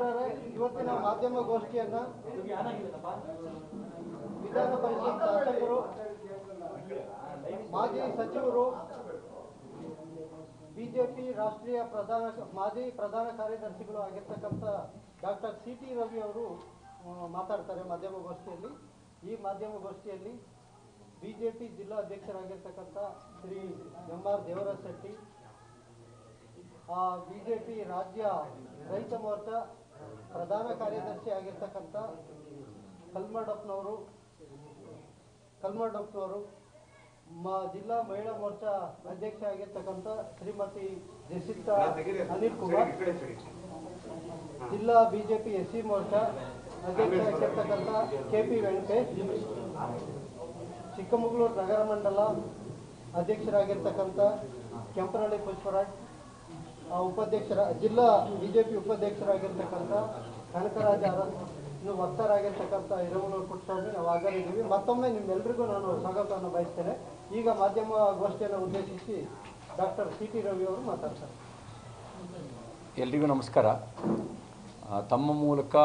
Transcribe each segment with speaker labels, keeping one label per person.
Speaker 1: ಮಿತ್ರರೇ ಇವತ್ತಿನ ಮಾಧ್ಯಮ ಗೋಷ್ಠಿಯನ್ನ ವಿಧಾನ ಪರಿಷತ್ ಶಾಸಕರು ಮಾಜಿ ಸಚಿವರು ಬಿಜೆಪಿ ರಾಷ್ಟ್ರೀಯ ಪ್ರಧಾನ ಮಾಜಿ ಪ್ರಧಾನ ಕಾರ್ಯದರ್ಶಿಗಳು ಆಗಿರ್ತಕ್ಕಂಥ ಡಾಕ್ಟರ್ ಸಿ ಟಿ ರವಿ ಅವರು ಆ, ಮಾತಾಡ್ತಾರೆ ಮಾಧ್ಯಮ ಗೋಷ್ಠಿಯಲ್ಲಿ. ಈ ಮಾಧ್ಯಮ ಗೋಷ್ಠಿಯಲ್ಲಿ ಬಿಜೆಪಿ ಜಿಲ್ಲಾ ಅಧ್ಯಕ್ಷರಾಗಿರ್ತಕ್ಕಂಥ Shri M R Devaraj Shetty BJP ರಾಜ್ಯ ರೈತ ಮೋರ್ಚಾ ಪ್ರಧಾನ ಕಾರ್ಯದರ್ಶಿ ಆಗಿರ್ತಕ್ಕಂಥ ಕಲ್ಮಡಪ್ಪನವರು ಕಲ್ಮಡಪ್ಪನವರು ಮ ಜಿಲ್ಲಾ ಮಹಿಳಾ ಮೋರ್ಚಾ ಅಧ್ಯಕ್ಷ ಆಗಿರ್ತಕ್ಕಂಥ ಶ್ರೀಮತಿ ಜಸಿತಾ ಅನಿಲ್ ಕುಮಾರ್, ಜಿಲ್ಲಾ ಬಿಜೆಪಿ ಎಸ್ ಸಿ ಮೋರ್ಚಾ ಅಧ್ಯಕ್ಷ ಆಗಿರ್ತಕ್ಕಂಥ ಕೆ ಪಿ ವೆಂಕಟೇಶ್, ಚಿಕ್ಕಮಗಳೂರು ನಗರ ಮಂಡಲ ಅಧ್ಯಕ್ಷರಾಗಿರ್ತಕ್ಕಂಥ ಕೆಂಪನಹಳ್ಳಿ ಪುಷ್ಪರಾಜ್ ಉಪಾಧ್ಯಕ್ಷರ, ಜಿಲ್ಲಾ ಬಿಜೆಪಿ ಉಪಾಧ್ಯಕ್ಷರಾಗಿರ್ತಕ್ಕಂಥ ಕನಕರಾಜ ಇನ್ನು ವಕ್ತಾರಾಗಿರ್ತಕ್ಕಂಥ ಹಿರಮನೂರು ಪುಟ್ಟಸ್ವಾಮಿ ನಾವು ಆಗಲಿದ್ದೀವಿ ಮತ್ತೊಮ್ಮೆ ನಿಮ್ಮೆಲ್ಲರಿಗೂ ನಾನು ಸ್ವಾಗತವನ್ನು ಬಯಸ್ತೇನೆ. ಈಗ ಮಾಧ್ಯಮ ಗೋಷ್ಠಿಯನ್ನು ಉದ್ದೇಶಿಸಿ ಡಾಕ್ಟರ್ ಸಿ ಟಿ ರವಿ ಅವರು ಮಾತಾಡ್ತಾರೆ.
Speaker 2: ಎಲ್ರಿಗೂ ನಮಸ್ಕಾರ. ತಮ್ಮ ಮೂಲಕ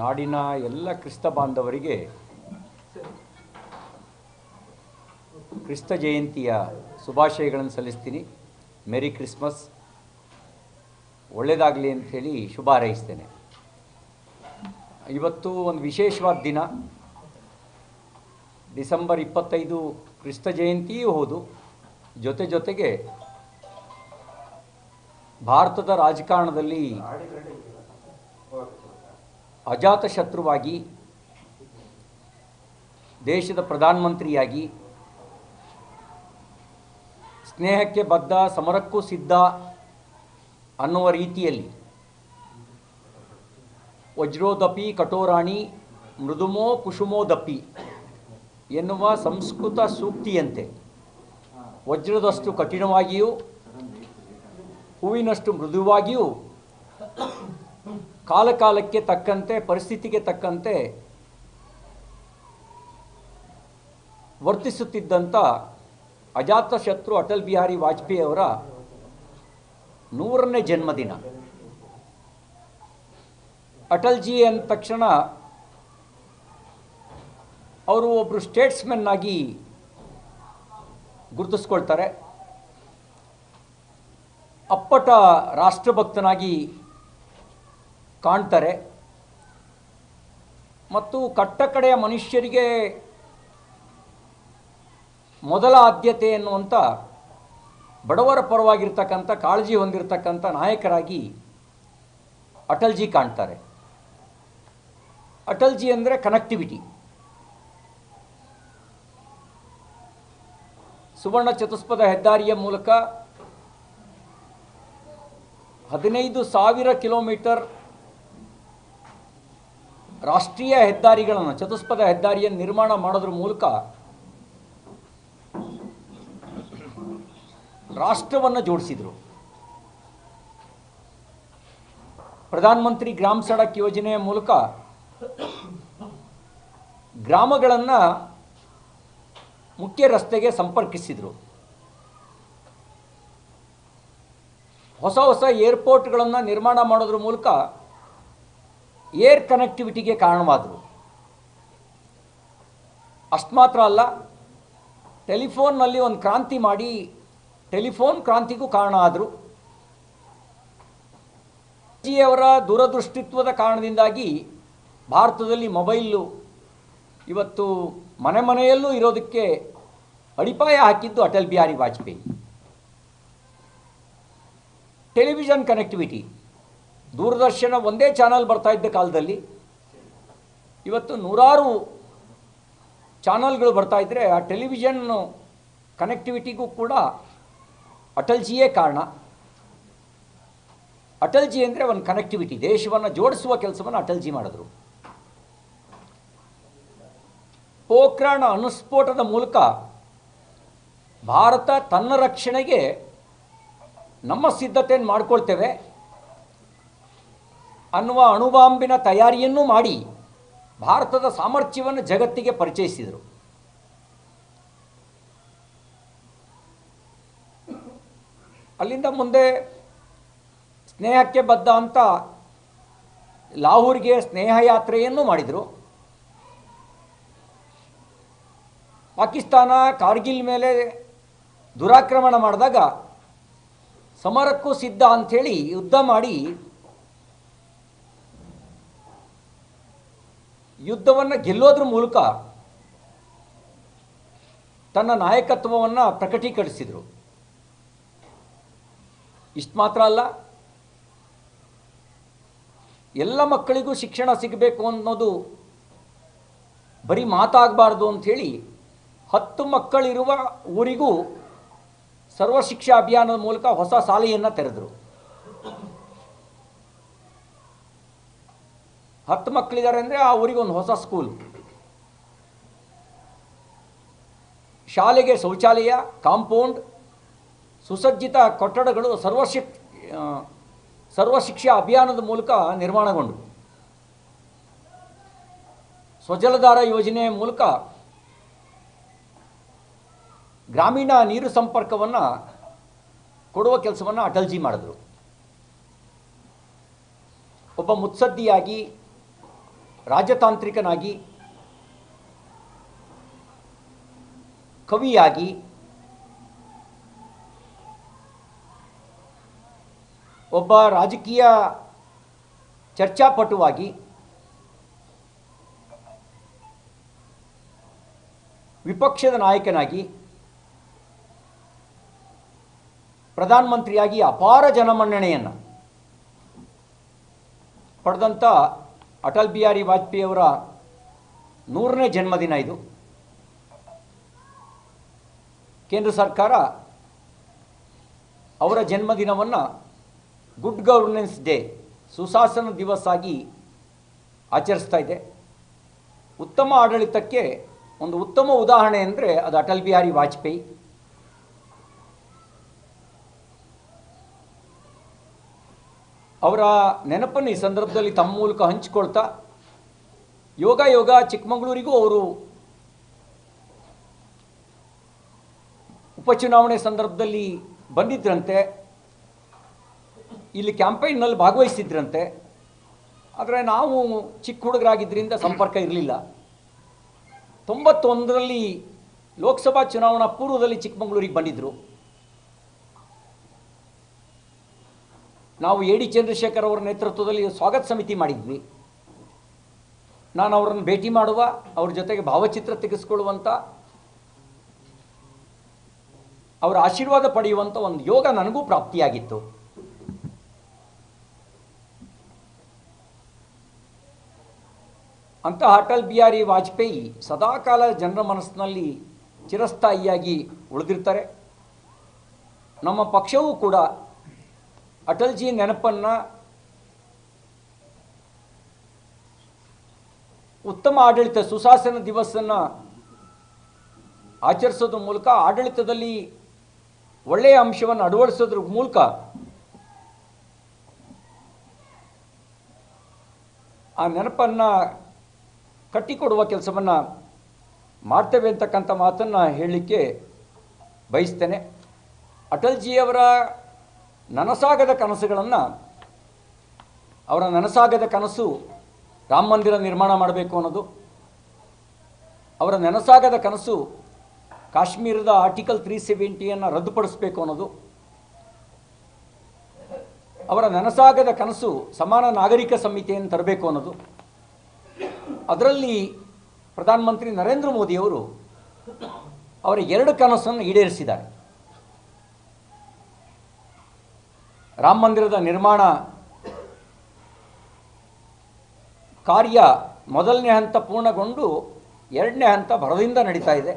Speaker 2: ನಾಡಿನ ಎಲ್ಲ ಕ್ರಿಸ್ತ ಬಾಂಧವರಿಗೆ ಕ್ರಿಸ್ತ ಜಯಂತಿಯ ಶುಭಾಶಯಗಳನ್ನು ಸಲ್ಲಿಸ್ತೀನಿ. ಮೆರಿ ಕ್ರಿಸ್ಮಸ್ ಒಳ್ಳೆಯದಾಗಲಿ ಅಂಥೇಳಿ ಶುಭ ಹಾರೈಸ್ತೇನೆ. ಇವತ್ತು ಒಂದು ವಿಶೇಷವಾದ ದಿನ. ಡಿಸೆಂಬರ್ ಇಪ್ಪತ್ತೈದು ಕ್ರಿಸ್ತ ಜಯಂತಿಯೂ ಹೌದು. ಜೊತೆ ಜೊತೆಗೆ ಭಾರತದ ರಾಜಕಾರಣದಲ್ಲಿ ಅಜಾತ ಶತ್ರುವಾಗಿ ದೇಶದ ಪ್ರಧಾನಮಂತ್ರಿಯಾಗಿ ಸ್ನೇಹಕ್ಕೆ ಬದ್ಧ, ಸಮರಕ್ಕೂ ಸಿದ್ಧ ಅನ್ನುವ ರೀತಿಯಲ್ಲಿ. ವಜ್ರೋದಪಿ ಕಠೋರಾಣಿ, ಮೃದುಮೋ ಕುಸುಮೋದಪಿ ಎನ್ನುವ ಸಂಸ್ಕೃತ ಸೂಕ್ತಿಯಂತೆ. ವಜ್ರದಷ್ಟು ಕಠಿಣವಾಗಿಯೂ, ಹೂವಿನಷ್ಟು ಮೃದುವಾಗಿಯೂ ಕಾಲಕಾಲಕ್ಕೆ ತಕ್ಕಂತೆ, ಪರಿಸ್ಥಿತಿಗೆ ತಕ್ಕಂತೆ ವರ್ತಿಸುತ್ತಿದ್ದಂಥ ಅಜಾತಶತ್ರು ಅಟಲ್ ಬಿಹಾರಿ ವಾಜಪೇಯಿ ಅವರ ನೂರನೇ ಜನ್ಮದಿನ. ಅಟಲ್ಜಿ ಅಂದ ತಕ್ಷಣ ಅವರು ಒಬ್ಬರು ಸ್ಟೇಟ್ಸ್ಮನ್ ಆಗಿ ಗುರುತಿಸ್ಕೊಳ್ತಾರೆ. ಅಪ್ಪಟ ರಾಷ್ಟ್ರಭಕ್ತನಾಗಿ ಕಾಣ್ತಾರೆ. ಮತ್ತು ಕಟ್ಟಕಡೆಯ ಮನುಷ್ಯರಿಗೆ ಮೊದಲ ಆದ್ಯತೆ ಎನ್ನುವಂಥ ಬಡವರ ಪರವಾಗಿರ್ತಕ್ಕಂಥ, ಕಾಳಜಿ ಹೊಂದಿರತಕ್ಕಂಥ ನಾಯಕರಾಗಿ ಅಟಲ್ಜಿ ಕಾಣ್ತಾರೆ. ಅಟಲ್ಜಿ ಅಂದರೆ ಕನೆಕ್ಟಿವಿಟಿ ಸುವರ್ಣ ಚತುಷ್ಪದ ಹೆದ್ದಾರಿಯ ಮೂಲಕ ಹದಿನೈದು ಸಾವಿರ ಕಿಲೋಮೀಟರ್ ರಾಷ್ಟ್ರೀಯ ಹೆದ್ದಾರಿಗಳನ್ನು, ಚತುಷ್ಪದ ಹೆದ್ದಾರಿಯನ್ನು ನಿರ್ಮಾಣ ಮಾಡೋದ್ರ ಮೂಲಕ ರಾಷ್ಟ್ರವನ್ನು ಜೋಡಿಸಿದರು. ಪ್ರಧಾನಮಂತ್ರಿ ಗ್ರಾಮ ಸಡಕ್ ಯೋಜನೆಯ ಮೂಲಕ ಗ್ರಾಮಗಳನ್ನು ಮುಖ್ಯ ರಸ್ತೆಗೆ ಸಂಪರ್ಕಿಸಿದರು. ಹೊಸ ಹೊಸ ಏರ್ಪೋರ್ಟ್ಗಳನ್ನು ನಿರ್ಮಾಣ ಮಾಡೋದ್ರ ಮೂಲಕ ಏರ್ ಕನೆಕ್ಟಿವಿಟಿಗೆ ಕಾರಣವಾದರು. ಅಷ್ಟು ಮಾತ್ರ ಅಲ್ಲ, ಟೆಲಿಫೋನ್ನಲ್ಲಿ ಒಂದು ಕ್ರಾಂತಿ ಮಾಡಿ ಟೆಲಿಫೋನ್ ಕ್ರಾಂತಿಗೂ ಕಾರಣ ಆದರು. ಅವರ ದೂರದೃಷ್ಟಿತ್ವದ ಕಾರಣದಿಂದಾಗಿ ಭಾರತದಲ್ಲಿ ಮೊಬೈಲು ಇವತ್ತು ಮನೆ ಮನೆಯಲ್ಲೂ ಇರೋದಕ್ಕೆ ಅಡಿಪಾಯ ಹಾಕಿದ್ದು ಅಟಲ್ ಬಿಹಾರಿ ವಾಜಪೇಯಿ. Television connectivity. ದೂರದರ್ಶನ ಒಂದೇ ಚಾನಲ್ ಬರ್ತಾ ಇದ್ದ ಕಾಲದಲ್ಲಿ ಇವತ್ತು ನೂರಾರು ಚಾನಲ್ಗಳು ಬರ್ತಾ ಇದ್ದರೆ ಆ ಟೆಲಿವಿಷನ್ ಕನೆಕ್ಟಿವಿಟಿಗೂ ಕೂಡ ಅಟಲ್ಜಿಯೇ ಕಾರಣ. ಅಟಲ್ಜಿ ಅಂದರೆ ಒಂದು ಕನೆಕ್ಟಿವಿಟಿ ದೇಶವನ್ನು ಜೋಡಿಸುವ ಕೆಲಸವನ್ನು ಅಟಲ್ಜಿ ಮಾಡಿದ್ರು. ಪೋಖ್ರಾಣ ಅನುಸ್ಫೋಟದ ಮೂಲಕ ಭಾರತ ತನ್ನ ರಕ್ಷಣೆಗೆ ನಮ್ಮ ಸಿದ್ಧತೆಯನ್ನು ಮಾಡಿಕೊಳ್ತೇವೆ ಅನ್ನುವ ಅಣುಬಾಂಬಿನ ತಯಾರಿಯನ್ನು ಮಾಡಿ ಭಾರತದ ಸಾಮರ್ಥ್ಯವನ್ನು ಜಗತ್ತಿಗೆ ಪರಿಚಯಿಸಿದರು. ಅಲ್ಲಿಂದ ಮುಂದೆ ಸ್ನೇಹಕ್ಕೆ ಬದ್ಧ ಅಂತ ಲಾಹೋರ್ಗೆ ಸ್ನೇಹ ಯಾತ್ರೆಯನ್ನು ಮಾಡಿದರು. ಪಾಕಿಸ್ತಾನ ಕಾರ್ಗಿಲ್ ಮೇಲೆ ದುರಾಕ್ರಮಣ ಮಾಡಿದಾಗ ಸಮರಕ್ಕೂ ಸಿದ್ಧ ಅಂಥೇಳಿ ಯುದ್ಧ ಮಾಡಿ ಯುದ್ಧವನ್ನು ಗೆಲ್ಲೋದ್ರ ಮೂಲಕ ತನ್ನ ನಾಯಕತ್ವವನ್ನು ಪ್ರಕಟೀಕರಿಸಿದರು. ಇಷ್ಟು ಮಾತ್ರ ಅಲ್ಲ. ಎಲ್ಲ ಮಕ್ಕಳಿಗೂ ಶಿಕ್ಷಣ ಸಿಗಬೇಕು ಅನ್ನೋದು ಬರೀ ಮಾತಾಗಬಾರ್ದು ಅಂಥೇಳಿ ಹತ್ತು ಮಕ್ಕಳಿರುವ ಊರಿಗೂ ಸರ್ವಶಿಕ್ಷಾ ಅಭಿಯಾನದ ಮೂಲಕ ಹೊಸ ಶಾಲೆಯನ್ನು ತೆರೆದರು. ಹತ್ತು ಮಕ್ಕಳಿದ್ದಾರೆ ಅಂದರೆ ಆ ಊರಿಗೆ ಹೊಸ ಸ್ಕೂಲ್. ಶಾಲೆಗೆ ಶೌಚಾಲಯ, ಕಾಂಪೌಂಡ್ ಸುಸಜ್ಜಿತ ಕಟ್ಟಡಗಳು ಸರ್ವಶಿಕ್ ಸರ್ವಶಿಕ್ಷಾ ಅಭಿಯಾನದ ಮೂಲಕ ನಿರ್ಮಾಣಗೊಂಡು. ಸ್ವಜಲಧಾರ ಯೋಜನೆ ಮೂಲಕ ಗ್ರಾಮೀಣ ನೀರು ಸಂಪರ್ಕವನ್ನು ಕೊಡುವ ಕೆಲಸವನ್ನು ಅಟಲ್ಜಿ ಮಾಡಿದ್ರು. ಒಬ್ಬ ಮುತ್ಸದ್ದಿಯಾಗಿ, ರಾಜತಾಂತ್ರಿಕನಾಗಿ, ಕವಿಯಾಗಿ ಒಬ್ಬ ರಾಜಕೀಯ ಚರ್ಚಾಪಟುವಾಗಿ ವಿಪಕ್ಷದ ನಾಯಕನಾಗಿ ಪ್ರಧಾನಮಂತ್ರಿಯಾಗಿ ಅಪಾರ ಜನಮನ್ನಣೆಯನ್ನು ಪಡೆದಂಥ ಅಟಲ್ ಬಿಹಾರಿ ವಾಜಪೇಯಿ ಅವರ ನೂರನೇ ಜನ್ಮದಿನ ಇದು. ಕೇಂದ್ರ ಸರ್ಕಾರ ಅವರ ಜನ್ಮದಿನವನ್ನು ಗುಡ್ ಗವರ್ನೆನ್ಸ್ ಡೇ ಸುಶಾಸನ ದಿವಸ ಆಗಿ ಆಚರಿಸ್ತಾ ಇದೆ. ಉತ್ತಮ ಆಡಳಿತಕ್ಕೆ ಒಂದು ಉತ್ತಮ ಉದಾಹರಣೆ ಅಂದರೆ ಅದು ಅಟಲ್ ಬಿಹಾರಿ ವಾಜಪೇಯಿ. ಅವರ ನೆನಪನ್ನು ಈ ಸಂದರ್ಭದಲ್ಲಿ ತಮ್ಮ ಮೂಲಕ ಹಂಚಿಕೊಳ್ತಾ, ಯೋಗ ಯೋಗ ಚಿಕ್ಕಮಗಳೂರಿಗೂ ಅವರು ಉಪಚುನಾವಣೆ ಸಂದರ್ಭದಲ್ಲಿ ಬಂದಿದ್ರಂತೆ. ಇಲ್ಲಿ ಕ್ಯಾಂಪೈನ್ನಲ್ಲಿ ಭಾಗವಹಿಸಿದ್ರಂತೆ ಆದರೆ ನಾವು ಚಿಕ್ಕ ಹುಡುಗರಾಗಿದ್ದರಿಂದ ಸಂಪರ್ಕ ಇರಲಿಲ್ಲ. ತೊಂಬತ್ತೊಂದರಲ್ಲಿ ಲೋಕಸಭಾ ಚುನಾವಣಾ ಪೂರ್ವದಲ್ಲಿ ಚಿಕ್ಕಮಗಳೂರಿಗೆ ಬಂದಿದ್ದರು ನಾವು ಎ ಡಿ ಚಂದ್ರಶೇಖರ್ ಅವರ ನೇತೃತ್ವದಲ್ಲಿ ಸ್ವಾಗತ ಸಮಿತಿ ಮಾಡಿದ್ವಿ. ನಾನು ಅವರನ್ನು ಭೇಟಿ ಮಾಡುವ, ಅವ್ರ ಜೊತೆಗೆ ಭಾವಚಿತ್ರ ತೆಗೆಸ್ಕೊಳ್ಳುವಂಥ ಅವರ ಆಶೀರ್ವಾದ ಪಡೆಯುವಂಥ ಒಂದು ಯೋಗ ನನಗೂ ಪ್ರಾಪ್ತಿಯಾಗಿತ್ತು. ಅಂತಹ ಅಟಲ್ ಬಿಹಾರಿ ವಾಜಪೇಯಿ ಸದಾಕಾಲ ಜನರ ಮನಸ್ಸಿನಲ್ಲಿ ಚಿರಸ್ಥಾಯಿಯಾಗಿ ಉಳಿದಿರ್ತಾರೆ. ನಮ್ಮ ಪಕ್ಷವೂ ಕೂಡ ಅಟಲ್ಜಿ ನೆನಪನ್ನು ಉತ್ತಮ ಆಡಳಿತ ಸುಶಾಸನ ದಿವಸನ್ನು ಆಚರಿಸೋದ್ರ ಮೂಲಕ ಆಡಳಿತದಲ್ಲಿ ಒಳ್ಳೆಯ ಅಂಶವನ್ನು ಅಳವಡಿಸೋದ್ರ ಮೂಲಕ ಆ ನೆನಪನ್ನು ಕಟ್ಟಿಕೊಡುವ ಕೆಲಸವನ್ನು ಮಾಡ್ತೇವೆ ಅಂತಕ್ಕಂಥ ಮಾತನ್ನು ಹೇಳಲಿಕ್ಕೆ ಬಯಸ್ತೇನೆ. ಅಟಲ್ಜಿಯವರ ನನಸಾಗದ ಕನಸುಗಳನ್ನು, ಅವರ ನನಸಾಗದ ಕನಸು ರಾಮ ಮಂದಿರ ನಿರ್ಮಾಣ ಮಾಡಬೇಕು ಅನ್ನೋದು, ಅವರ ನನಸಾಗದ ಕನಸು ಕಾಶ್ಮೀರದ ಆರ್ಟಿಕಲ್ ತ್ರೀ ಸೆವೆಂಟಿಯನ್ನು ರದ್ದುಪಡಿಸಬೇಕು ಅನ್ನೋದು, ಅವರ ನನಸಾಗದ ಕನಸು ಸಮಾನ ನಾಗರಿಕ ಸಂಹಿತೆಯನ್ನು ತರಬೇಕು ಅನ್ನೋದು ಅದರಲ್ಲಿ ಪ್ರಧಾನಮಂತ್ರಿ ನರೇಂದ್ರ ಮೋದಿಯವರು ಅವರ ಎರಡು ಕನಸನ್ನು ಈಡೇರಿಸಿದ್ದಾರೆ. ರಾಮ ಮಂದಿರದ ನಿರ್ಮಾಣ ಕಾರ್ಯ ಮೊದಲನೇ ಹಂತ ಪೂರ್ಣಗೊಂಡು ಎರಡನೇ ಹಂತ ಭರದಿಂದ ನಡೀತಾ ಇದೆ.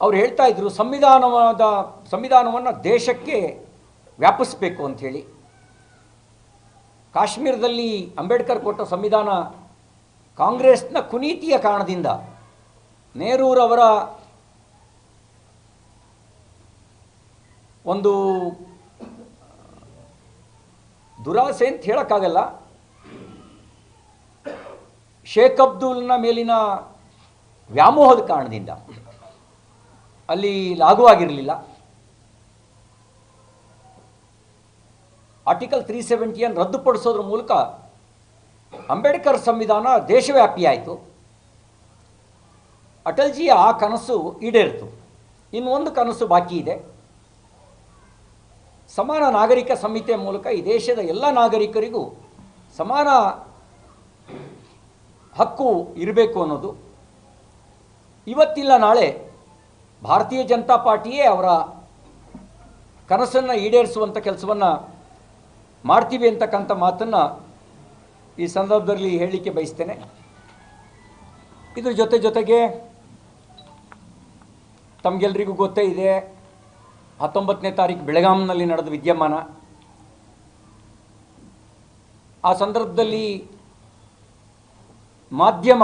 Speaker 2: ಅವ್ರು ಹೇಳ್ತಾ ಇದ್ರು, ಸಂವಿಧಾನವಾದ, ಸಂವಿಧಾನವನ್ನು ದೇಶಕ್ಕೆ ವ್ಯಾಪಿಸಬೇಕು ಅಂಥೇಳಿ ಕಾಶ್ಮೀರದಲ್ಲಿ ಅಂಬೇಡ್ಕರ್ ಕೊಟ್ಟ ಸಂವಿಧಾನ ಕಾಂಗ್ರೆಸ್ನ ಕುನೀತಿಯ ಕಾರಣದಿಂದ ನೆಹರೂರವರ ಒಂದು ದುರಾಸೆ ಅಂತ ಹೇಳೋಕ್ಕಾಗಲ್ಲ. ಶೇಖ್ ಅಬ್ದುಲ್ನ ಮೇಲಿನ ವ್ಯಾಮೋಹದ ಕಾರಣದಿಂದ. ಅಲ್ಲಿ ಲಾಗುವಾಗಿರಲಿಲ್ಲ ಆರ್ಟಿಕಲ್ ತ್ರೀ ಸೆವೆಂಟಿಯನ್ನು ರದ್ದುಪಡಿಸೋದ್ರ ಮೂಲಕ ಅಂಬೇಡ್ಕರ್ ಸಂವಿಧಾನ ದೇಶವ್ಯಾಪಿ ಆಯಿತು. ಅಟಲ್ಜಿಯ ಆ ಕನಸು ಈಡೇರಿತು. ಇನ್ನೊಂದು ಕನಸು ಬಾಕಿ ಇದೆ. ಸಮಾನ ನಾಗರಿಕ ಸಂಹಿತೆಯ ಮೂಲಕ ಈ ದೇಶದ ಎಲ್ಲ ನಾಗರಿಕರಿಗೂ ಸಮಾನ ಹಕ್ಕು ಇರಬೇಕು ಅನ್ನೋದು. ಇವತ್ತಿಲ್ಲ ನಾಳೆ ಭಾರತೀಯ ಜನತಾ ಪಾರ್ಟಿಯೇ ಅವರ ಕನಸನ್ನು ಈಡೇರಿಸುವಂಥ ಕೆಲಸವನ್ನು ಮಾಡ್ತೀವಿ ಅಂತಕ್ಕಂಥ ಮಾತನ್ನು ಈ ಸಂದರ್ಭದಲ್ಲಿ ಹೇಳಲಿಕ್ಕೆ ಬಯಸ್ತೇನೆ. ಇದ್ರ ಜೊತೆ ಜೊತೆಗೆ ತಮಗೆಲ್ರಿಗೂ ಗೊತ್ತೇ ಇದೆ, ಹತ್ತೊಂಬತ್ತನೇ ತಾರೀಕು ಬೆಳಗಾಂನಲ್ಲಿ ನಡೆದ ವಿದ್ಯಮಾನ. ಆ ಸಂದರ್ಭದಲ್ಲಿ ಮಾಧ್ಯಮ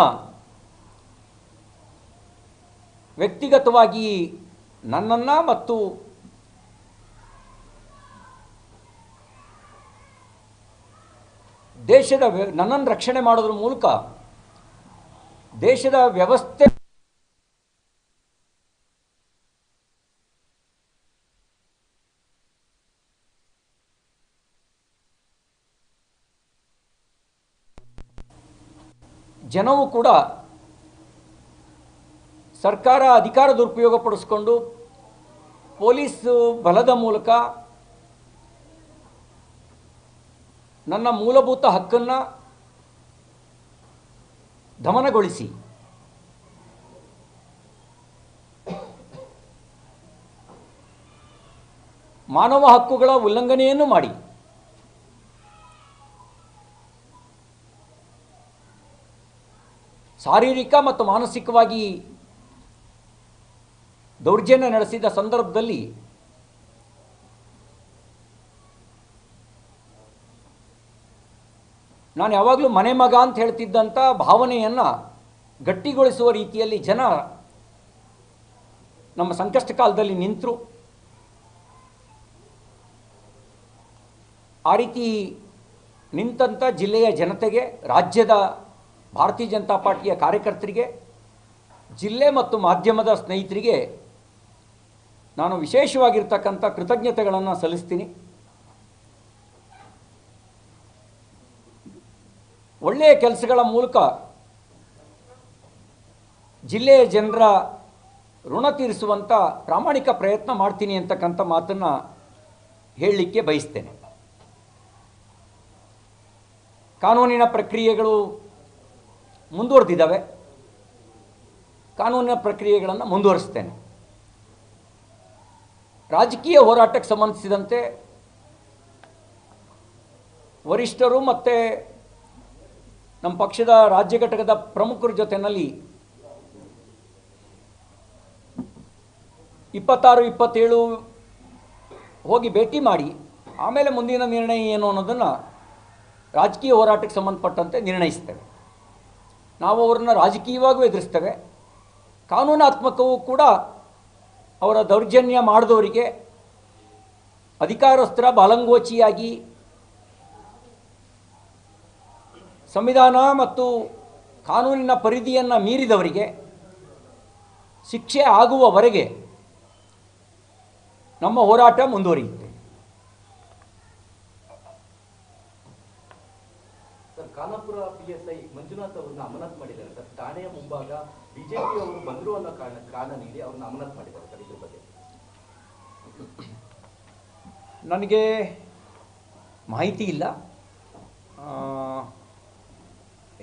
Speaker 2: ವ್ಯಕ್ತಿಗತವಾಗಿ ನನ್ನನ್ನು ಮತ್ತು ದೇಶದ ನನ್ನನ್ನು ರಕ್ಷಣೆ ಮಾಡೋದ್ರ ಮೂಲಕ ದೇಶದ ವ್ಯವಸ್ಥೆ ಜನವು ಕೂಡ ಸರ್ಕಾರ ಅಧಿಕಾರ ದುರುಪಯೋಗ ಪಡಿಸ್ಕೊಂಡು ಪೊಲೀಸ್ ಬಲದ ಮೂಲಕ ನನ್ನ ಮೂಲಭೂತ ಹಕ್ಕನ್ನು ದಮನಗೊಳಿಸಿ. ಮಾನವ ಹಕ್ಕುಗಳ ಉಲ್ಲಂಘನೆಯನ್ನು ಮಾಡಿ. ಶಾರೀರಿಕ ಮತ್ತು ಮಾನಸಿಕವಾಗಿ ದೌರ್ಜನ್ಯ ನಡೆಸಿದ ಸಂದರ್ಭದಲ್ಲಿ ನಾನು ಯಾವಾಗಲೂ ಮನೆ ಮಗ ಅಂತ ಹೇಳ್ತಿದ್ದಂಥ ಭಾವನೆಯನ್ನು ಗಟ್ಟಿಗೊಳಿಸುವ ರೀತಿಯಲ್ಲಿ ಜನ ನಮ್ಮ ಸಂಕಷ್ಟ ಕಾಲದಲ್ಲಿ ನಿಂತರು. ಆ ರೀತಿ ನಿಂತಂಥ ಜಿಲ್ಲೆಯ ಜನತೆಗೆ, ರಾಜ್ಯದ ಭಾರತೀಯ ಜನತಾ ಪಾರ್ಟಿಯ ಕಾರ್ಯಕರ್ತರಿಗೆ, ಜಿಲ್ಲೆ ಮತ್ತು ಮಾಧ್ಯಮದ ಸ್ನೇಹಿತರಿಗೆ ನಾನು ವಿಶೇಷವಾಗಿರ್ತಕ್ಕಂಥ ಕೃತಜ್ಞತೆಗಳನ್ನು ಸಲ್ಲಿಸ್ತೀನಿ. ಒಳ್ಳೆಯ ಕೆಲಸಗಳ ಮೂಲಕ ಜಿಲ್ಲೆಯ ಜನರ ಋಣ ತೀರಿಸುವಂಥ ಪ್ರಾಮಾಣಿಕ ಪ್ರಯತ್ನ ಮಾಡ್ತೀನಿ ಅಂತಕ್ಕಂಥ ಮಾತನ್ನು ಹೇಳಲಿಕ್ಕೆ ಬಯಸ್ತೇನೆ. ಕಾನೂನಿನ ಪ್ರಕ್ರಿಯೆಗಳು ಮುಂದುವರೆದಿದ್ದಾವೆ. ಕಾನೂನಿನ ಪ್ರಕ್ರಿಯೆಗಳನ್ನು ಮುಂದುವರಿಸ್ತೇನೆ. ರಾಜಕೀಯ ಹೋರಾಟಕ್ಕೆ ಸಂಬಂಧಿಸಿದಂತೆ ವರಿಷ್ಠರು ಮತ್ತು ನಮ್ಮ ಪಕ್ಷದ ರಾಜ್ಯ ಘಟಕದ ಪ್ರಮುಖರ ಜೊತೆಯಲ್ಲಿ ಇಪ್ಪತ್ತಾರು, ಇಪ್ಪತ್ತೇಳು ಹೋಗಿ ಭೇಟಿ ಮಾಡಿ, ಆಮೇಲೆ ಮುಂದಿನ ನಿರ್ಣಯ ಏನು ಅನ್ನೋದನ್ನು ರಾಜಕೀಯ ಹೋರಾಟಕ್ಕೆ ಸಂಬಂಧಪಟ್ಟಂತೆ ನಿರ್ಣಯಿಸ್ತೇವೆ. ನಾವು ಅವರನ್ನು ರಾಜಕೀಯವಾಗೂ ಎದುರಿಸ್ತೇವೆ. ಕಾನೂನಾತ್ಮಕವೂ ಕೂಡ ಅವರ ದೌರ್ಜನ್ಯ ಮಾಡಿದವರಿಗೆ ಅಧಿಕಾರಸ್ಥರ ಬಾಲಂಗೋಚಿಯಾಗಿ ಸಂವಿಧಾನ ಮತ್ತು ಕಾನೂನಿನ ಪರಿಧಿಯನ್ನು ಮೀರಿದವರಿಗೆ ಶಿಕ್ಷೆ ಆಗುವವರೆಗೆ ನಮ್ಮ ಹೋರಾಟ ಮುಂದುವರಿಯುತ್ತೆ.
Speaker 3: ಸರ್ ಪಿಎಸ್ಐ ಮಂಜುನಾಥ್ ಅವ್ರನ್ನ ಅಮಾನತ್ ಮಾಡಿದ್ದಾರೆ. ಸರ್ ಠಾಣೆಯ ಮುಂಭಾಗ ಬಿಜೆಪಿ ಅವರು ಬಂದರು ಅನ್ನೋ ಕಾರಣ ಕಾರಣ ನೀಡಿ ಅವ್ರನ್ನ ಅಮನತ್ ಮಾಡಿದ್ದಾರೆ ಸರ್ ಇದ್ರ ಬಗ್ಗೆ.
Speaker 2: ನನಗೆ ಮಾಹಿತಿ ಇಲ್ಲ.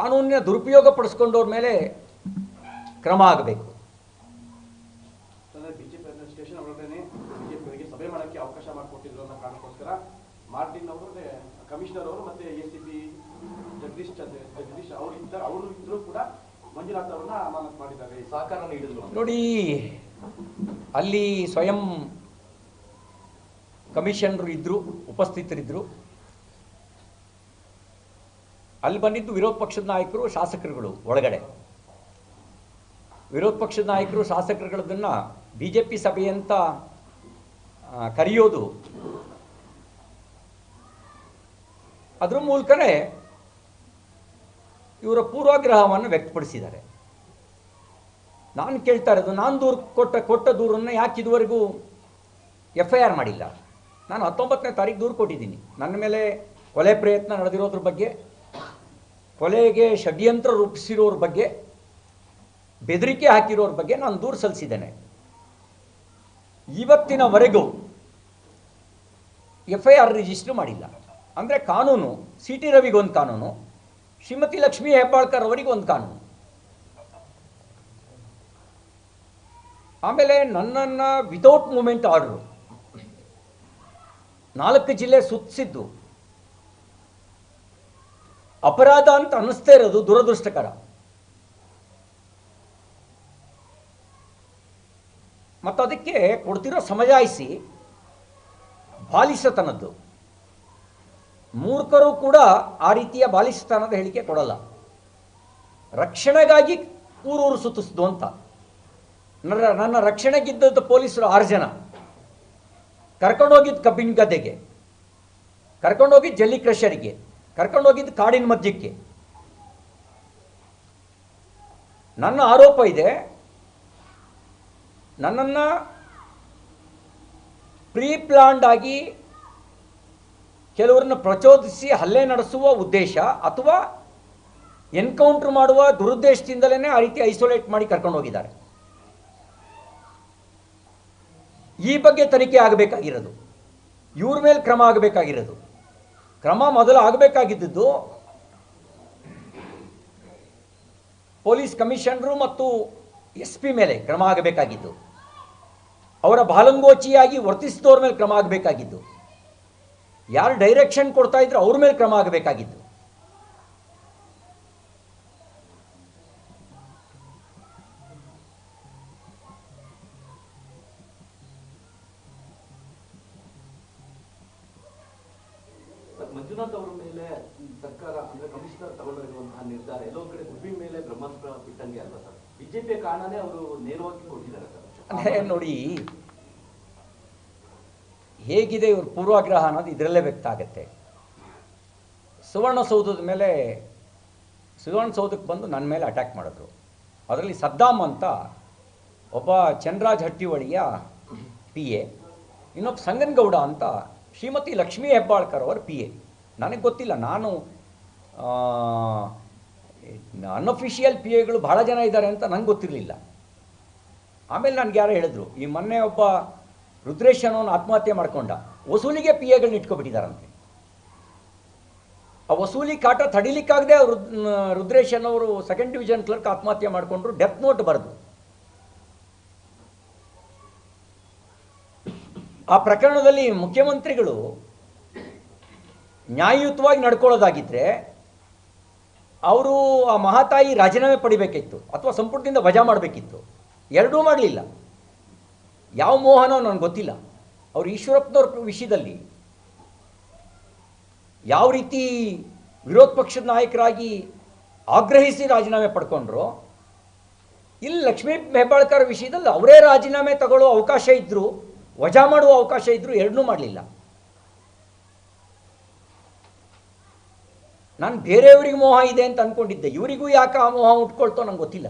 Speaker 2: ಅವ್ರನ್ನ ದುರುಪಯೋಗ ಪಡಿಸ್ಕೊಂಡವ್ರ ಮೇಲೆ ಕ್ರಮ ಆಗಬೇಕು. ನೋಡಿ ಅಲ್ಲಿ ಸ್ವಯಂ ಕಮಿಷನರು ಇದ್ರು ಉಪಸ್ಥಿತರಿದ್ದರು ಅಲ್ಲಿ ಬಂದಿದ್ದು ವಿರೋಧ ಪಕ್ಷದ ನಾಯಕರು ಶಾಸಕರುಗಳು ಒಳಗಡೆ. ವಿರೋಧ ಪಕ್ಷದ ನಾಯಕರು ಶಾಸಕರುಗಳದನ್ನು ಬಿ ಜೆ ಪಿ ಸಭೆ ಅಂತ ಕರೆಯೋದು. ಅದ್ರ ಮೂಲಕನೇ ಇವರ ಪೂರ್ವಾಗ್ರಹವನ್ನು ವ್ಯಕ್ತಪಡಿಸಿದ್ದಾರೆ. ನಾನು ಕೇಳ್ತಾ ಇರೋದು, ನಾನು ದೂರು ಕೊಟ್ಟ ಕೊಟ್ಟ ದೂರನ್ನು ಯಾಕೆ ಇದುವರೆಗೂ ಎಫ್ ಐ ಆರ್ ಮಾಡಿಲ್ಲ? ನಾನು ಹತ್ತೊಂಬತ್ತನೇ ತಾರೀಕು ದೂರು ಕೊಟ್ಟಿದ್ದೀನಿ. ನನ್ನ ಮೇಲೆ ಕೊಲೆ ಪ್ರಯತ್ನ ನಡೆದಿರೋದ್ರ ಬಗ್ಗೆ ಕೊಲೆಗೆ ಷಡ್ಯಂತ್ರ ರೂಪಿಸಿರೋರ ಬಗ್ಗೆ, ಬೆದರಿಕೆ ಹಾಕಿರೋರ ಬಗ್ಗೆ ನಾನು ದೂರು ಸಲ್ಲಿಸಿದ್ದೇನೆ ಇವತ್ತಿನವರೆಗೂ ಎಫ್ ಐ ಆರ್ ರಿಜಿಸ್ಟರ್ ಮಾಡಿಲ್ಲ. ಅಂದರೆ ಕಾನೂನು ಸಿ ಟಿ ರವಿಗೊಂದು ಕಾನೂನು, ಶ್ರೀಮತಿ ಲಕ್ಷ್ಮೀ ಹೆಬ್ಬಾಳ್ಕರ್ ಅವರಿಗೊಂದು ಕಾನೂನು. ಆಮೇಲೆ ನನ್ನನ್ನು ವಿತೌಟ್ ಮೂಮೆಂಟ್ ಆರ್ಡ್ರು ನಾಲ್ಕು ಜಿಲ್ಲೆ ಸುತ್ತಿಸಿದ್ದು ಅಪರಾಧ ಅಂತ ಅನ್ನಿಸ್ತಾ ಇರೋದು ದುರದೃಷ್ಟಕರ. ಮತ್ತು ಅದಕ್ಕೆ ಕೊಡ್ತಿರೋ ಸಮಜಾಯಿಸಿ ಬಾಲಿಸತನದ್ದು. ಮೂರ್ಖರು ಕೂಡ ಆ ರೀತಿಯ ಬಾಲಿಸತನದ ಹೇಳಿಕೆ ಕೊಡಲ್ಲ. ರಕ್ಷಣೆಗಾಗಿ ಊರೂರು ಸುತ್ತಿಸ್ದು ಅಂತ. ನನ್ನ ನನ್ನ ರಕ್ಷಣೆಗಿದ್ದದ್ದು ಪೊಲೀಸರು ಆರು ಜನ. ಕರ್ಕೊಂಡೋಗಿದ್ದು ಕಬ್ಬಿನ ಗದ್ದೆಗೆ. ಕರ್ಕೊಂಡೋಗಿದ್ದು ಜಲ್ಲಿ ಕ್ರಷರಿಗೆ. ಕರ್ಕೊಂಡೋಗಿದ್ದು ಕಾಡಿನ ಮಧ್ಯಕ್ಕೆ. ನನ್ನ ಆರೋಪ ಇದೆ, ನನ್ನನ್ನು ಪ್ರೀ ಪ್ಲಾನ್ಡ್ ಆಗಿ ಕೆಲವರನ್ನ ಪ್ರಚೋದಿಸಿ ಹಲ್ಲೆ ನಡೆಸುವ ಉದ್ದೇಶ ಅಥವಾ ಎನ್ಕೌಂಟರ್ ಮಾಡುವ ದುರುದ್ದೇಶದಿಂದಲೇ ಆ ರೀತಿ ಐಸೋಲೇಟ್ ಮಾಡಿ ಕರ್ಕೊಂಡು ಹೋಗಿದ್ದಾರೆ ಈ ಬಗ್ಗೆ ತನಿಖೆ ಆಗಬೇಕಾಗಿರೋದು. ಇವ್ರ ಮೇಲೆ ಕ್ರಮ ಆಗಬೇಕಾಗಿರೋದು. ಕ್ರಮ ಮೊದಲು ಆಗಬೇಕಾಗಿದ್ದದ್ದು ಪೊಲೀಸ್ ಕಮಿಷನರು ಮತ್ತು ಎಸ್ ಪಿ ಮೇಲೆ ಕ್ರಮ ಆಗಬೇಕಾಗಿದ್ದು. ಅವರ ಬಾಲಂಗೋಚಿಯಾಗಿ ವರ್ತಿಸಿದವ್ರ ಮೇಲೆ ಕ್ರಮ ಆಗಬೇಕಾಗಿದ್ದು. ಯಾರು ಡೈರೆಕ್ಷನ್ ಕೊಡ್ತಾ ಇದ್ರು ಅವ್ರ ಮೇಲೆ ಕ್ರಮ ಆಗಬೇಕಾಗಿದ್ದು
Speaker 3: ಸರ್, ಮಂಜುನಾಥ್ ಅವರ ಮೇಲೆ ಸರ್ಕಾರ ಅಂದ್ರೆ ಕಮಿಷನರ್ ತಗೊಂಡಿರುವಂತಹ ನಿರ್ಧಾರ ಎಲ್ಲೋ ಒಂದ್ ಕಡೆ ಗುಬ್ಬಿ ಮೇಲೆ ಬ್ರಹ್ಮಾಸ್ತ್ರ ಬಿಟ್ಟಂಗೆ ಅಲ್ವಾ ಸರ್ ಬಿಜೆಪಿಯ ಕಾರಣನೇ ಅವರು ನೇರವಾಗಿ ಕೊಟ್ಟಿದ್ದಾರೆ ಸರ್
Speaker 2: ಅಂದರೆ ನೋಡಿ ಹೇಗಿದೆ ಇವ್ರ ಪೂರ್ವಾಗ್ರಹ ಅನ್ನೋದು ಇದರಲ್ಲೇ ವ್ಯಕ್ತ ಆಗುತ್ತೆ ಸುವರ್ಣಸೌಧದ ಮೇಲೆ ಸುವರ್ಣಸೌಧಕ್ಕೆ ಬಂದು ನನ್ನ ಮೇಲೆ ಅಟ್ಯಾಕ್ ಮಾಡಿದ್ರು. ಅದರಲ್ಲಿ ಸದ್ದಾಮ್ ಅಂತ ಒಬ್ಬ ಚಂದ್ರಾಜ್ ಹಟ್ಟಿವಳಿಯ ಪಿ ಎ ಇನ್ನೊಬ್ಬ ಸಂಗನಗೌಡ ಅಂತ ಶ್ರೀಮತಿ ಲಕ್ಷ್ಮೀ ಹೆಬ್ಬಾಳ್ಕರ್ ಅವರ ಪಿ ಎ ನನಗೆ ಗೊತ್ತಿಲ್ಲ, ನಾನು ಅನ್ಅಫಿಷಿಯಲ್ ಪಿ ಎಗಳು ಭಾಳ ಜನ ಇದ್ದಾರೆ ಅಂತ ನಂಗೆ ಗೊತ್ತಿರಲಿಲ್ಲ. ಆಮೇಲೆ ನನಗೆ ಯಾರೋ ಹೇಳಿದ್ರು, ಈ ಮೊನ್ನೆ ಒಬ್ಬ ರುದ್ರೇಶ್ ಅನ್ನೋನು ಆತ್ಮಹತ್ಯೆ ಮಾಡ್ಕೊಂಡ. ವಸೂಲಿಗೆ ಪಿ ಎಗಳನ್ನ ಇಟ್ಕೊಬಿಟ್ಟಿದ್ದಾರಂತೆ. ಆ ವಸೂಲಿ ಕಾಟ ತಡಿಲಿಕ್ಕಾಗದೆ ರುದ್ ರುದ್ರೇಶ್ ಅನ್ನೋರು ಸೆಕೆಂಡ್ ಡಿವಿಷನ್ ಕ್ಲರ್ಕ್ ಆತ್ಮಹತ್ಯೆ ಮಾಡಿಕೊಂಡ್ರು ಡೆತ್ ನೋಟ್ ಬರೆದು. ಆ ಪ್ರಕರಣದಲ್ಲಿ ಮುಖ್ಯಮಂತ್ರಿಗಳು ನ್ಯಾಯಯುತವಾಗಿ ನಡ್ಕೊಳ್ಳೋದಾಗಿದ್ದರೆ ಅವರು ಆ ಮಹಾತಾಯಿ ರಾಜೀನಾಮೆ ಪಡಿಬೇಕಿತ್ತು, ಅಥವಾ ಸಂಪುಟದಿಂದ ವಜಾ ಮಾಡಬೇಕಿತ್ತು. ಎರಡೂ ಮಾಡಲಿಲ್ಲ. ಯಾವ ಮೋಹನೋ ನನಗೆ ಗೊತ್ತಿಲ್ಲ. ಅವರು ಈಶ್ವರಪ್ಪನವ್ರ ವಿಷಯದಲ್ಲಿ ಯಾವ ರೀತಿ ವಿರೋಧ ಪಕ್ಷದ ನಾಯಕರಾಗಿ ಆಗ್ರಹಿಸಿ ರಾಜೀನಾಮೆ ಪಡ್ಕೊಂಡ್ರು, ಇಲ್ಲಿ ಲಕ್ಷ್ಮೀ ಹೆಬ್ಬಾಳ್ಕರ್ ವಿಷಯದಲ್ಲಿ ಅವರೇ ರಾಜೀನಾಮೆ ತಗೊಳ್ಳೋ ಅವಕಾಶ ಇದ್ದರು ವಜಾ ಮಾಡುವ ಅವಕಾಶ ಇದ್ದರೂ ಎರಡನ್ನೂ ಮಾಡಲಿಲ್ಲ. ನಾನು ಬೇರೆಯವರಿಗೆ ಮೋಹ ಇದೆ ಅಂತ ಅಂದ್ಕೊಂಡಿದ್ದೆ ಇವರಿಗೂ ಯಾಕೆ ಆ ಮೋಹ ಉಟ್ಕೊಳ್ತೋ ನಂಗೆ ಗೊತ್ತಿಲ್ಲ.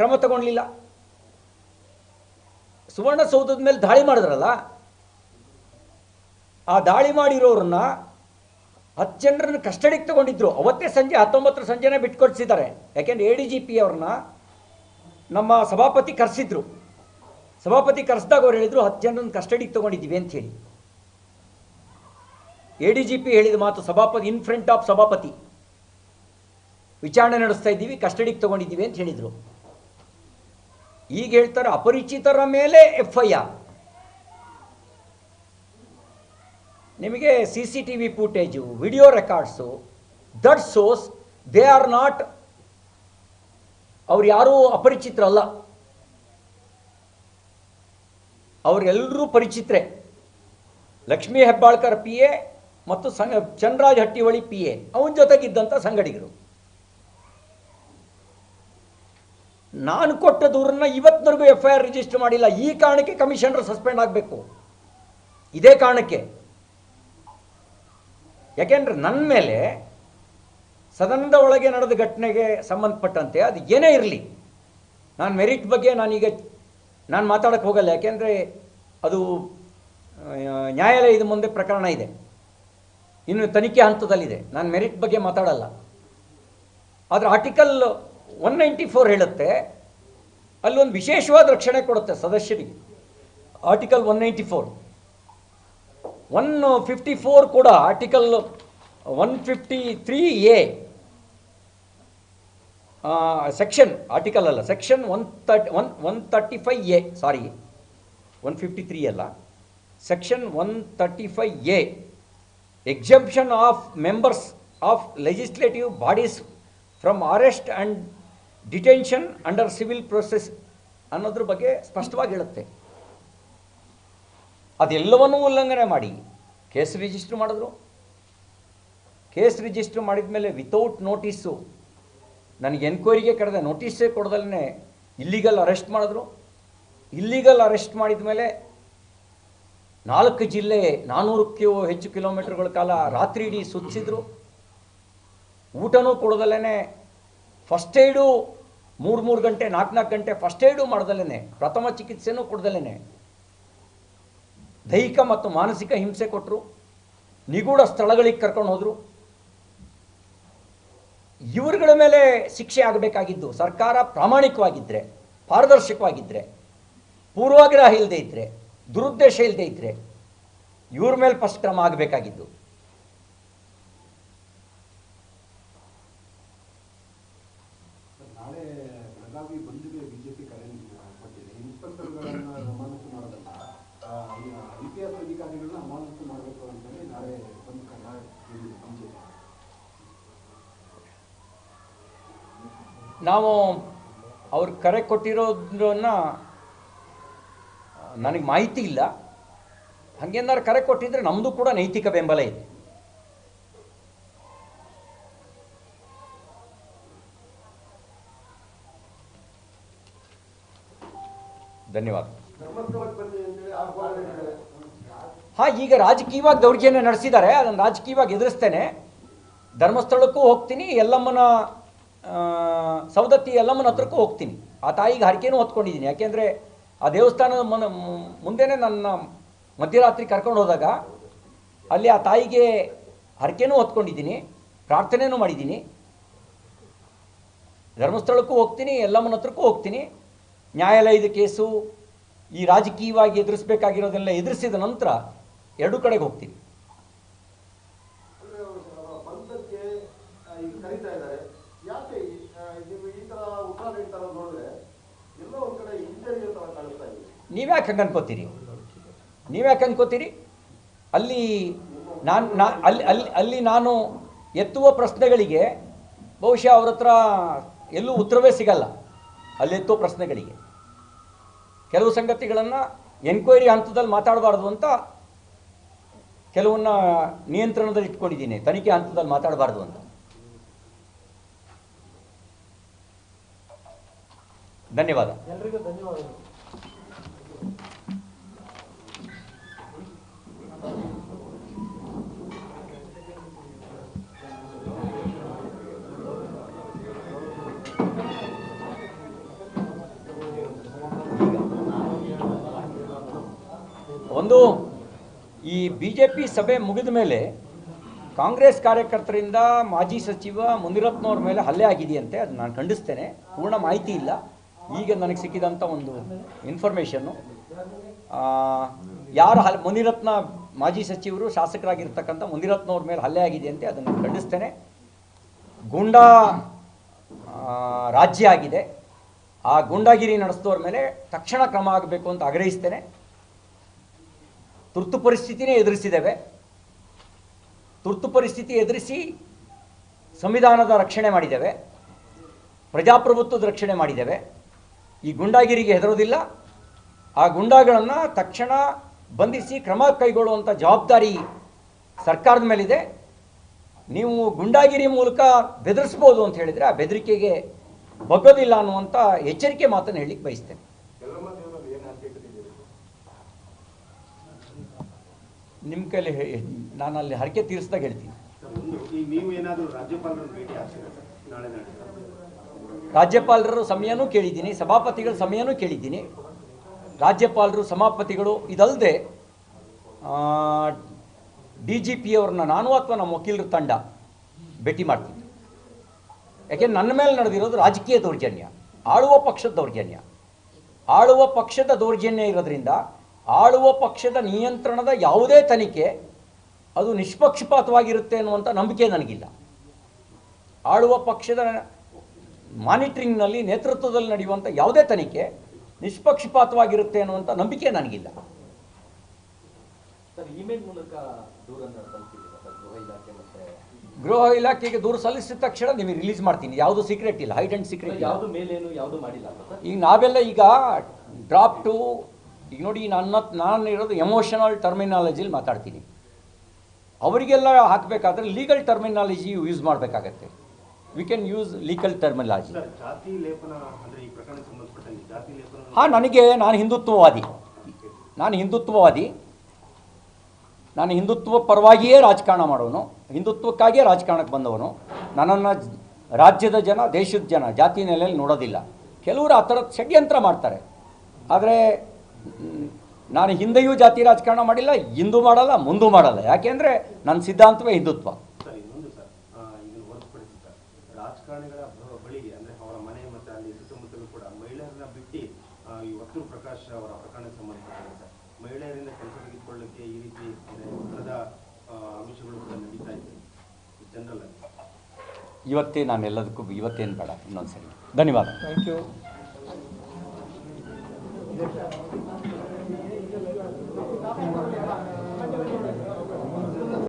Speaker 2: ಕ್ರಮ ತಗೊಳ್ಳಿಲ್ಲ ಸುವರ್ಣಸೌಧದ ಮೇಲೆ ದಾಳಿ ಮಾಡಿದ್ರಲ್ಲ? ಆ ದಾಳಿ ಮಾಡಿರೋರನ್ನ ಹತ್ತು ಜನರನ್ನ ಕಸ್ಟಡಿಗೆ ತಗೊಂಡಿದ್ರು. ಅವತ್ತೇ ಸಂಜೆ ಹತ್ತೊಂಬತ್ತರ ಸಂಜೆನೇ ಬಿಟ್ಕೊಡ್ಸಿದ್ದಾರೆ. ಯಾಕೆಂದ್ರೆ ಎ ಡಿ ಜಿ ಪಿ ಅವ್ರನ್ನ ನಮ್ಮ ಸಭಾಪತಿ ಕರೆಸಿದ್ರು. ಸಭಾಪತಿ ಕರೆಸಿದಾಗ ಅವ್ರು ಹೇಳಿದ್ರು, ಹತ್ತು ಜನರನ್ನ ಕಸ್ಟಡಿಗೆ ತಗೊಂಡಿದ್ದೀವಿ ಅಂತ ಹೇಳಿ. ಎ ಡಿ ಜಿ ಪಿ ಹೇಳಿದ ಮಾತು ಸಭಾಪತಿ ಇನ್ ಫ್ರಂಟ್ ಆಫ್ ಸಭಾಪತಿ. ವಿಚಾರಣೆ ನಡೆಸ್ತಾ ಇದ್ದೀವಿ, ಕಸ್ಟಡಿಗೆ ತಗೊಂಡಿದ್ದೀವಿ ಅಂತ ಹೇಳಿದರು. ಈಗ ಹೇಳ್ತಾರೆ ಅಪರಿಚಿತರ ಮೇಲೆ ಎಫ್ ಐ ಆರ್ ನಿಮಗೆ C C T V footage video records that shows they are not ಅವ್ರು ಯಾರೂ ಅಪರಿಚಿತರಲ್ಲ. ಅವರೆಲ್ಲರೂ ಪರಿಚಿತ್ರೆ. ಲಕ್ಷ್ಮೀ ಹೆಬ್ಬಾಳ್ಕರ್ ಪಿ ಎ ಮತ್ತು ಸಂಘ ಚಂದ್ರಾಜ್ ಹಟ್ಟಿವಳಿ ಪಿ ಎ ಅವನ ಜೊತೆಗಿದ್ದಂಥ ಸಂಗಡಿಗರು. ನಾನು ಕೊಟ್ಟ ದೂರನ್ನ ಇವತ್ತಿನವರೆಗೂ ಎಫ್ ಐ ಆರ್ ರಿಜಿಸ್ಟರ್ ಮಾಡಿಲ್ಲ. ಈ ಕಾರಣಕ್ಕೆ ಕಮಿಷನರ್ ಸಸ್ಪೆಂಡ್ ಆಗಬೇಕು. ಇದೇ ಕಾರಣಕ್ಕೆ. ಯಾಕೆಂದ್ರೆ ನನ್ನ ಮೇಲೆ ಸದನದ ಒಳಗೆ ನಡೆದ ಘಟನೆಗೆ ಸಂಬಂಧಪಟ್ಟಂತೆ ಅದು ಏನೇ ಇರಲಿ, ನಾನು ಮೆರಿಟ್ ಬಗ್ಗೆ ನಾನೀಗ ನಾನು ಮಾತಾಡಕ್ಕೆ ಹೋಗಲ್ಲ. ಯಾಕೆಂದರೆ ಅದು ನ್ಯಾಯಾಲಯದ ಮುಂದೆ ಪ್ರಕರಣ ಇದೆ. ಇನ್ನು ತನಿಖೆ ಹಂತದಲ್ಲಿದೆ. ನಾನು ಮೆರಿಟ್ ಬಗ್ಗೆ ಮಾತಾಡಲ್ಲ. ಆದರೆ ಆರ್ಟಿಕಲ್ ಒನ್ ನೈಂಟಿ ಫೋರ್ ಹೇಳುತ್ತೆ, ಅಲ್ಲೊಂದು ವಿಶೇಷವಾದ ರಕ್ಷಣೆ ಕೊಡುತ್ತೆ ಸದಸ್ಯರಿಗೆ. Article one ninety four. One fifty four ಕೂಡ article one fifty three A section article ಅಲ್ಲ section one thirty one one thirty five A sorry one fifty three ಅಲ್ಲ section one thirty five A exemption of members of legislative bodies from arrest and detention under civil process ಅನ್ನೋದ್ರ ಬಗ್ಗೆ ಸ್ಪಷ್ಟವಾಗಿ ಹೇಳುತ್ತೆ. ಅದೆಲ್ಲವನ್ನೂ ಉಲ್ಲಂಘನೆ ಮಾಡಿ case register ಮಾಡಿದ್ರು. Case register ಮಾಡಿದ ಮೇಲೆ ವಿತೌಟ್ ನೋಟಿಸು ನನಗೆ ಎನ್ಕ್ವೈರಿಗೆ ಕರೆದ ನೋಟಿಸೇ ಕೊಡ್ದಲ್ಲೇ ಇಲ್ಲಿಗಲ್ ಅರೆಸ್ಟ್ ಮಾಡಿದ್ರು. ಇಲ್ಲಿಗಲ್ ಅರೆಸ್ಟ್ ಮಾಡಿದ ಮೇಲೆ ನಾಲ್ಕು ಜಿಲ್ಲೆ ನಾನ್ನೂರಕ್ಕೂ ಹೆಚ್ಚು ಕಿಲೋಮೀಟರ್ಗಳ ಕಾಲ ರಾತ್ರಿ ಇಡೀ ಸುತ್ತಿಸಿದ್ರು. ಊಟನೂ ಕೊಡದಲ್ಲೇ ಫಸ್ಟ್ ಏಡು ಮೂರು ಮೂರು ಗಂಟೆ, ನಾಲ್ಕು ನಾಲ್ಕು ಗಂಟೆ ಫಸ್ಟ್ ಏಡು ಮಾಡ್ದಲೇನೆ ಪ್ರಥಮ ಚಿಕಿತ್ಸೆನೂ ಕೊಡ್ದಲೇನೆ ದೈಹಿಕ ಮತ್ತು ಮಾನಸಿಕ ಹಿಂಸೆ ಕೊಟ್ಟರು ನಿಗೂಢ ಸ್ಥಳಗಳಿಗೆ ಕರ್ಕೊಂಡು ಹೋದರು. ಇವರುಗಳ ಮೇಲೆ ಶಿಕ್ಷೆ ಆಗಬೇಕಾಗಿದ್ದು, ಸರ್ಕಾರ ಪ್ರಾಮಾಣಿಕವಾಗಿದ್ದರೆ ಪಾರದರ್ಶಕವಾಗಿದ್ದರೆ ಪೂರ್ವಾಗ್ರಹ ಇಲ್ಲದೆ ಇದ್ದರೆ ದುರುದ್ದೇಶ ಇಲ್ಲದೆ ಇದ್ದರೆ ಇವ್ರ ಮೇಲೆ ಫಸ್ಟ್ ಕ್ರಮ ಆಗಬೇಕಾಗಿದ್ದು.
Speaker 4: ಬಿಜೆಪಿ ಕರೆ ಕೊಟ್ಟಿದೆ. ಇನ್ಸ್ಪೆಕ್ಟರ್ಗಳನ್ನ ಅಮಾನತು ಮಾಡೋದಲ್ಲ ಐ ಪಿ ಎಸ್ ಅಧಿಕಾರಿಗಳನ್ನ ಅಮಾನತು ಮಾಡಬೇಕು ಅಂತೇಳಿ ನಾಳೆ ಬಂದ್ ಕರೆ ಬಿಜೆಪಿ
Speaker 2: ನಾವು ಅವ್ರು ಕರೆ ಕೊಟ್ಟಿರೋದನ್ನ ನನಗೆ ಮಾಹಿತಿ ಇಲ್ಲ. ಹಾಗೇನಾದ್ರು ಕರೆ ಕೊಟ್ಟಿದ್ರೆ ನಮ್ಮದು ಕೂಡ ನೈತಿಕ ಬೆಂಬಲ ಇದೆ. ಧನ್ಯವಾದ. ಹಾ ಈಗ ರಾಜಕೀಯವಾಗಿ ದೌರ್ಜನ್ಯ ನಡೆಸಿದ್ದಾರೆ. ಅದನ್ನು ರಾಜಕೀಯವಾಗಿ ಎದುರಿಸ್ತೇನೆ. ಧರ್ಮಸ್ಥಳಕ್ಕೂ ಹೋಗ್ತೀನಿ ಎಲ್ಲಮ್ಮನ ಸೌದತ್ತಿ ಸವದತ್ತಿ ಎಲ್ಲಮ್ಮನ ಹತ್ರಕ್ಕೂ ಹೋಗ್ತೀನಿ. ಆ ತಾಯಿಗೆ ಹರಕೆನೂ ಹೊತ್ಕೊಂಡಿದ್ದೀನಿ. ಯಾಕೆಂದರೆ ಆ ದೇವಸ್ಥಾನದ ಮನ ಮುಂದೆನೇ ನನ್ನ ಮಧ್ಯರಾತ್ರಿ ಕರ್ಕೊಂಡು ಹೋದಾಗ ಅಲ್ಲಿ ಆ ತಾಯಿಗೆ ಹರಕೆನೂ ಹೊತ್ಕೊಂಡಿದ್ದೀನಿ ಪ್ರಾರ್ಥನೆಯೂ ಮಾಡಿದ್ದೀನಿ. ಧರ್ಮಸ್ಥಳಕ್ಕೂ ಹೋಗ್ತೀನಿ ಎಲ್ಲಮ್ಮನ ಹತ್ರಕ್ಕೂ ಹೋಗ್ತೀನಿ. ನ್ಯಾಯಾಲಯದ ಕೇಸು ಈ ರಾಜಕೀಯವಾಗಿ ಎದುರಿಸಬೇಕಾಗಿರೋದೆಲ್ಲ ಎದುರಿಸಿದ ನಂತರ ಎರಡು ಕಡೆಗೆ
Speaker 4: ಇದೆ.
Speaker 2: ನೀವ್ಯಾಕೆ ಹಂಗೆ ಅನ್ಕೋತೀರಿ? ನೀವ್ಯಾಕೆ ಅನ್ಕೋತೀರಿ? ಅಲ್ಲಿ ನಾನು ನಾ ಅಲ್ಲಿ ಅಲ್ಲಿ ಅಲ್ಲಿ ನಾನು ಎತ್ತುವ ಪ್ರಶ್ನೆಗಳಿಗೆ ಬಹುಶಃ ಅವ್ರ ಹತ್ರ ಎಲ್ಲೂ ಉತ್ತರವೇ ಸಿಗಲ್ಲ. ಅಲ್ಲಿ ಎತ್ತುವ ಪ್ರಶ್ನೆಗಳಿಗೆ. ಕೆಲವು ಸಂಗತಿಗಳನ್ನು ಎನ್ಕ್ವೈರಿ ಹಂತದಲ್ಲಿ ಮಾತಾಡಬಾರ್ದು ಅಂತ ಕೆಲವನ್ನ ನಿಯಂತ್ರಣದಲ್ಲಿ ಇಟ್ಕೊಂಡಿದ್ದೀನಿ, ತನಿಖೆ ಹಂತದಲ್ಲಿ ಮಾತಾಡಬಾರ್ದು ಅಂತ. ಧನ್ಯವಾದ. ಜೆ ಪಿ ಸಭೆ ಮುಗಿದ ಮೇಲೆ ಕಾಂಗ್ರೆಸ್ ಕಾರ್ಯಕರ್ತರಿಂದ ಮಾಜಿ ಸಚಿವ ಮುನಿರತ್ನವ್ರ ಮೇಲೆ ಹಲ್ಲೆ ಆಗಿದೆಯಂತೆ, ಅದು ನಾನು ಖಂಡಿಸ್ತೇನೆ. ಪೂರ್ಣ ಮಾಹಿತಿ ಇಲ್ಲ. ಈಗ ನನಗೆ ಸಿಕ್ಕಿದಂಥ ಒಂದು ಇನ್ಫಾರ್ಮೇಷನ್ನು ಯಾರು ಹಲ್, ಮುನಿರತ್ನ ಮಾಜಿ ಸಚಿವರು ಶಾಸಕರಾಗಿರ್ತಕ್ಕಂಥ ಮುನಿರತ್ನವ್ರ ಮೇಲೆ ಹಲ್ಲೆ ಆಗಿದೆಯಂತೆ, ಅದನ್ನು ಖಂಡಿಸ್ತೇನೆ. ಗೂಂಡಾ ರಾಜ್ಯ ಆಗಿದೆ. ಆ ಗೂಂಡಾಗಿರಿ ನಡೆಸಿದವ್ರ ಮೇಲೆ ತಕ್ಷಣ ಕ್ರಮ ಆಗಬೇಕು ಅಂತ ಆಗ್ರಹಿಸ್ತೇನೆ. ತುರ್ತು ಪರಿಸ್ಥಿತಿನೇ ಎದುರಿಸಿದ್ದೇವೆ. ತುರ್ತು ಪರಿಸ್ಥಿತಿ ಎದುರಿಸಿ ಸಂವಿಧಾನದ ರಕ್ಷಣೆ ಮಾಡಿದ್ದೇವೆ. ಪ್ರಜಾಪ್ರಭುತ್ವದ ರಕ್ಷಣೆ ಮಾಡಿದ್ದೇವೆ. ಈ ಗುಂಡಾಗಿರಿಗೆ ಹೆದರೋದಿಲ್ಲ. ಆ ಗುಂಡಾಗಳನ್ನು ತಕ್ಷಣ ಬಂಧಿಸಿ ಕ್ರಮ ಕೈಗೊಳ್ಳುವಂಥ ಜವಾಬ್ದಾರಿ ಸರ್ಕಾರದ ಮೇಲಿದೆ. ನೀವು ಗುಂಡಾಗಿರಿ ಮೂಲಕ ಬೆದರಿಸ್ಬೋದು ಅಂತ ಹೇಳಿದರೆ ಆ ಬೆದರಿಕೆಗೆ ಬಗ್ಗೋದಿಲ್ಲ ಅನ್ನುವಂಥ ಎಚ್ಚರಿಕೆ ಮಾತನ್ನು ಹೇಳಲಿಕ್ಕೆ ಬಯಸ್ತೇನೆ. ನಿಮ್ಮ ಕೈಲಿ ನಾನು ಅಲ್ಲಿ ಹರಕೆ ತೀರಿಸ್ದಾಗ ಹೇಳ್ತೀನಿ. ರಾಜ್ಯಪಾಲರ ಸಮಯನೂ ಕೇಳಿದ್ದೀನಿ ಸಭಾಪತಿಗಳ ಸಮಯನೂ ಕೇಳಿದ್ದೀನಿ. ರಾಜ್ಯಪಾಲರು ಸಭಾಪತಿಗಳು ಇದಲ್ಲದೆ ಡಿ ಜಿ ಪಿ ಅವ್ರನ್ನ ನಾನು ಅಥವಾ ನಮ್ಮ ವಕೀಲರ ತಂಡ ಭೇಟಿ ಮಾಡ್ತೀನಿ ಯಾಕೆಂದ್ರೆ ನನ್ನ ಮೇಲೆ ನಡೆದಿರೋದು ರಾಜಕೀಯ ದೌರ್ಜನ್ಯ ಆಳುವ ಪಕ್ಷದ ದೌರ್ಜನ್ಯ. ಆಳುವ ಪಕ್ಷದ ದೌರ್ಜನ್ಯ ಇರೋದ್ರಿಂದ ಆಳುವ ಪಕ್ಷದ ನಿಯಂತ್ರಣದ ಯಾವುದೇ ತನಿಖೆ ಅದು ನಿಷ್ಪಕ್ಷಪಾತವಾಗಿರುತ್ತೆ ಅನ್ನುವಂಥ ನಂಬಿಕೆ ನನಗಿಲ್ಲ. ಆಳುವ ಪಕ್ಷದ ಮಾನಿಟ್ರಿಂಗ್ನಲ್ಲಿ ನೇತೃತ್ವದಲ್ಲಿ ನಡೆಯುವಂಥ ಯಾವುದೇ ತನಿಖೆ ನಿಷ್ಪಕ್ಷಪಾತವಾಗಿರುತ್ತೆ ಅನ್ನುವಂಥ ನಂಬಿಕೆ ನನಗಿಲ್ಲ.
Speaker 3: ಗೃಹ
Speaker 2: ಇಲಾಖೆಗೆ ದೂರು ಸಲ್ಲಿಸಿದ ತಕ್ಷಣ ನಿಮಗೆ ರಿಲೀಸ್ ಮಾಡ್ತೀನಿ. ಯಾವುದು ಸೀಕ್ರೆಟ್ ಇಲ್ಲ. ಹೈಡ್ ಆ್ಯಂಡ್ ಸೀಕ್ರೆಟ್
Speaker 3: ಯಾವುದು ಮೇಲೇನು ಯಾವುದು ಮಾಡಿಲ್ಲ
Speaker 2: ಈಗ ನಾವೆಲ್ಲ ಈಗ ಡ್ರಾಫ್ಟು ಈಗ ನೋಡಿ ನನ್ನ ನಾನು ಇರೋದು ಎಮೋಷನಲ್ ಟರ್ಮಿನಾಲಜಿಲಿ ಮಾತಾಡ್ತೀನಿ. ಅವರಿಗೆಲ್ಲ ಹಾಕಬೇಕಾದ್ರೆ ಲೀಗಲ್ ಟರ್ಮಿನಾಲಜಿ ಯೂಸ್ ಮಾಡಬೇಕಾಗತ್ತೆ. We can use legal terminology ಹಾಂ ನನಗೆ ನಾನು ಹಿಂದುತ್ವವಾದಿ. ನಾನು ಹಿಂದುತ್ವವಾದಿ. ನಾನು ಹಿಂದುತ್ವ ಪರವಾಗಿಯೇ ರಾಜಕಾರಣ ಮಾಡೋನು. ಹಿಂದುತ್ವಕ್ಕಾಗಿಯೇ ರಾಜಕಾರಣಕ್ಕೆ ಬಂದವನು. ನನ್ನನ್ನು ರಾಜ್ಯದ ಜನ ದೇಶದ ಜನ ಜಾತಿ ನೆಲೆಯಲ್ಲಿ ನೋಡೋದಿಲ್ಲ. ಕೆಲವರು ಆ ಥರದ ಷಡ್ಯಂತ್ರ ಮಾಡ್ತಾರೆ. ಆದರೆ ನಾನು ಹಿಂದೆಯೂ ಜಾತಿ ರಾಜಕಾರಣ ಮಾಡಿಲ್ಲ ಇಂದು ಮಾಡಲ್ಲ ಮುಂದೂ ಮಾಡಲ್ಲ. ಯಾಕೆಂದ್ರೆ ನನ್ನ ಸಿದ್ಧಾಂತವೇ ಹಿಂದುತ್ವ.
Speaker 4: ಸರ್ ಇನ್ನೊಂದು ಸರ್. ಆ, ಇದನ್ನು ಹೊರತುಪಡಿಸಿ ಸರ್ ರಾಜಕಾರಣಿಗಳ ಬಳಿಗೆ ಅಂದ್ರೆ ಅವರ ಮನೆ ಮತ್ತೆ ಅಲ್ಲಿ ಸುತ್ತಮುತ್ತಲೂ ಕೂಡ ಮಹಿಳೆಯರನ್ನ ಬಿಟ್ಟು ಈ ವಕ್ತೃ ಪ್ರಕಾಶ್ ಅವರ ಪ್ರಕರಣಕ್ಕೆ ಸಂಬಂಧಪಟ್ಟಂತೆ ಮಹಿಳೆಯರಿಂದ ಕೆಲಸ ತೆಗೆದುಕೊಳ್ಳಕ್ಕೆ ಈ ರೀತಿ ಅಂದ್ರೆ ಅಂಶಗಳು ಕೂಡ ನಡೀತಾ ಇದೆ ಜನರಲ್ ಆಗಿ.
Speaker 2: ಇವತ್ತೇ ನಾನು ಎಲ್ಲದಕ್ಕೂ ಇವತ್ತೇನು ಬೇಡ ಇನ್ನೊಂದ್ಸರಿ. ಧನ್ಯವಾದ.
Speaker 1: Thank you שלום.